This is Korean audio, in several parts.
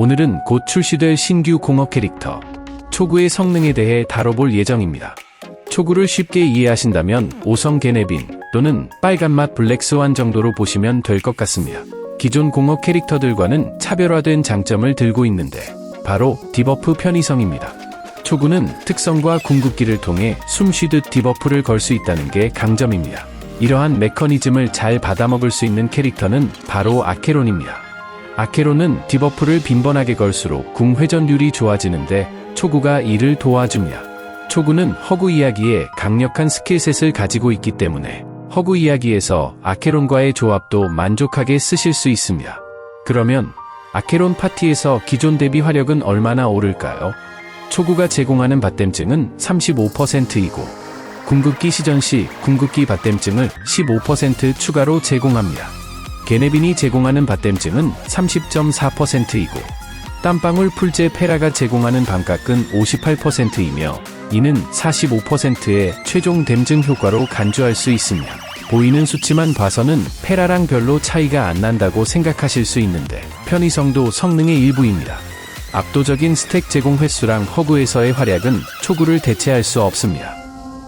오늘은 곧 출시될 신규 공업 캐릭터 초구의 성능에 대해 다뤄볼 예정입니다. 초구를 쉽게 이해하신다면 오성 게네빈 또는 빨간맛 블랙스완 정도로 보시면 될 것 같습니다. 기존 공업 캐릭터들과는 차별화된 장점을 들고 있는데 바로 디버프 편의성입니다. 초구는 특성과 궁극기를 통해 숨쉬듯 디버프를 걸 수 있다는 게 강점입니다. 이러한 메커니즘을 잘 받아먹을 수 있는 캐릭터는 바로 아케론입니다. 아케론은 디버프를 빈번하게 걸수록 궁 회전율이 좋아지는데 초구가 이를 도와줍니다. 초구는 허구 이야기에 강력한 스킬셋을 가지고 있기 때문에 허구 이야기에서 아케론과의 조합도 만족하게 쓰실 수 있습니다. 그러면 아케론 파티에서 기존 대비 화력은 얼마나 오를까요? 초구가 제공하는 받댐증은 35%이고 궁극기 시전 시 궁극기 받댐증을 15% 추가로 제공합니다. 게네빈이 제공하는 받댐증은 30.4%이고 땀방울 풀제 페라가 제공하는 반값은 58%이며 이는 45%의 최종 댐증 효과로 간주할 수 있습니다. 보이는 수치만 봐서는 페라랑 별로 차이가 안 난다고 생각하실 수 있는데 편의성도 성능의 일부입니다. 압도적인 스택 제공 횟수랑 허구에서의 활약은 초구를 대체할 수 없습니다.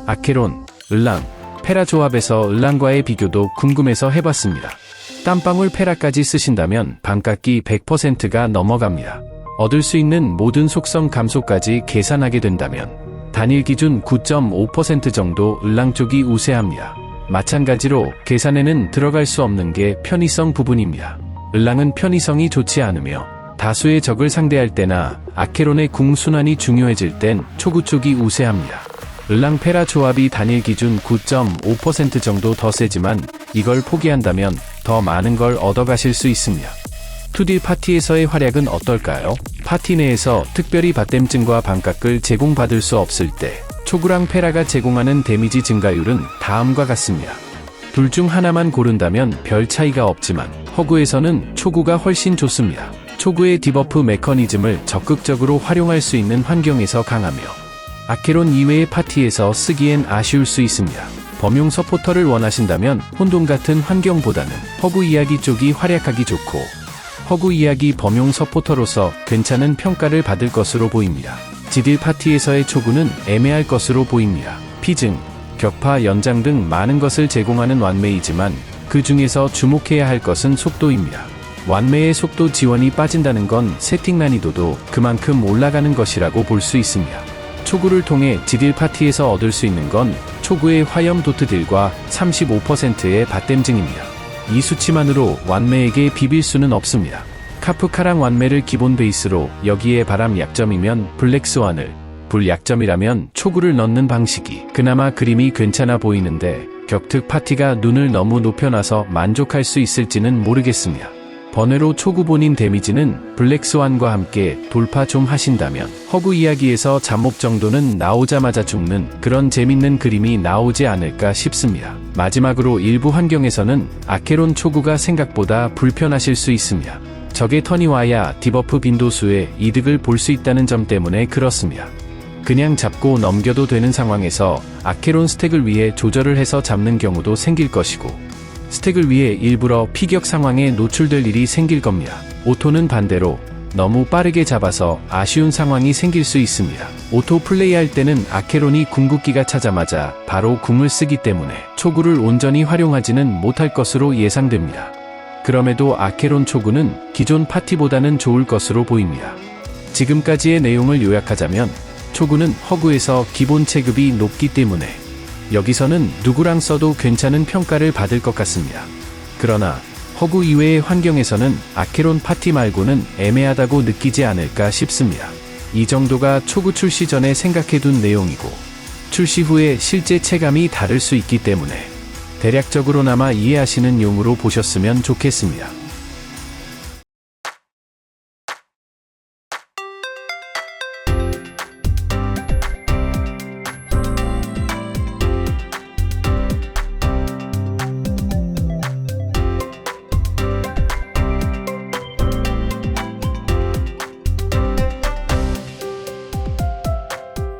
아케론, 을랑, 페라 조합에서 을랑과의 비교도 궁금해서 해봤습니다. 땀방울 페라까지 쓰신다면 반값기 100%가 넘어갑니다. 얻을 수 있는 모든 속성 감소까지 계산하게 된다면 단일 기준 9.5% 정도 을랑 쪽이 우세합니다. 마찬가지로 계산에는 들어갈 수 없는 게 편의성 부분입니다. 을랑은 편의성이 좋지 않으며 다수의 적을 상대할 때나 아케론의 궁 순환이 중요해질 땐 초구 쪽이 우세합니다. 을랑 페라 조합이 단일 기준 9.5% 정도 더 세지만 이걸 포기한다면 더 많은 걸 얻어가실 수 있습니다. 2D 파티에서의 활약은 어떨까요? 파티 내에서 특별히 받댐증과 반값을 제공받을 수 없을 때 초구랑 페라가 제공하는 데미지 증가율은 다음과 같습니다. 둘 중 하나만 고른다면 별 차이가 없지만 허구에서는 초구가 훨씬 좋습니다. 초구의 디버프 메커니즘을 적극적으로 활용할 수 있는 환경에서 강하며 아케론 이외의 파티에서 쓰기엔 아쉬울 수 있습니다. 범용 서포터를 원하신다면 혼돈 같은 환경보다는 허구 이야기 쪽이 활약하기 좋고 허구 이야기 범용 서포터로서 괜찮은 평가를 받을 것으로 보입니다. 지딜 파티에서의 초구는 애매할 것으로 보입니다. 피증, 격파 연장 등 많은 것을 제공하는 완매이지만 그 중에서 주목해야 할 것은 속도입니다. 완매의 속도 지원이 빠진다는 건 세팅 난이도도 그만큼 올라가는 것이라고 볼 수 있습니다. 초구를 통해 지딜 파티에서 얻을 수 있는 건 초구의 화염 도트딜과 35%의 받댐증입니다. 이 수치만으로 완매에게 비빌 수는 없습니다. 카프카랑 완매를 기본 베이스로 여기에 바람 약점이면 블랙스완을 불 약점이라면 초구를 넣는 방식이 그나마 그림이 괜찮아 보이는데 격특 파티가 눈을 너무 높여놔서 만족할 수 있을지는 모르겠습니다. 번외로 초구 본인 데미지는 블랙스완과 함께 돌파 좀 하신다면 허구 이야기에서 잠복 정도는 나오자마자 죽는 그런 재밌는 그림이 나오지 않을까 싶습니다. 마지막으로 일부 환경에서는 아케론 초구가 생각보다 불편하실 수 있습니다. 적의 턴이 와야 디버프 빈도수에 이득을 볼 수 있다는 점 때문에 그렇습니다. 그냥 잡고 넘겨도 되는 상황에서 아케론 스택을 위해 조절을 해서 잡는 경우도 생길 것이고 스택을 위해 일부러 피격 상황에 노출될 일이 생길 겁니다. 오토는 반대로 너무 빠르게 잡아서 아쉬운 상황이 생길 수 있습니다. 오토 플레이할 때는 아케론이 궁극기가 차자마자 바로 궁을 쓰기 때문에 초구를 온전히 활용하지는 못할 것으로 예상됩니다. 그럼에도 아케론 초구는 기존 파티보다는 좋을 것으로 보입니다. 지금까지의 내용을 요약하자면 초구는 허구에서 기본 체급이 높기 때문에 여기서는 누구랑 써도 괜찮은 평가를 받을 것 같습니다. 그러나 허구 이외의 환경에서는 아케론 파티 말고는 애매하다고 느끼지 않을까 싶습니다. 이 정도가 초구 출시 전에 생각해둔 내용이고 출시 후에 실제 체감이 다를 수 있기 때문에 대략적으로나마 이해하시는 용으로 보셨으면 좋겠습니다.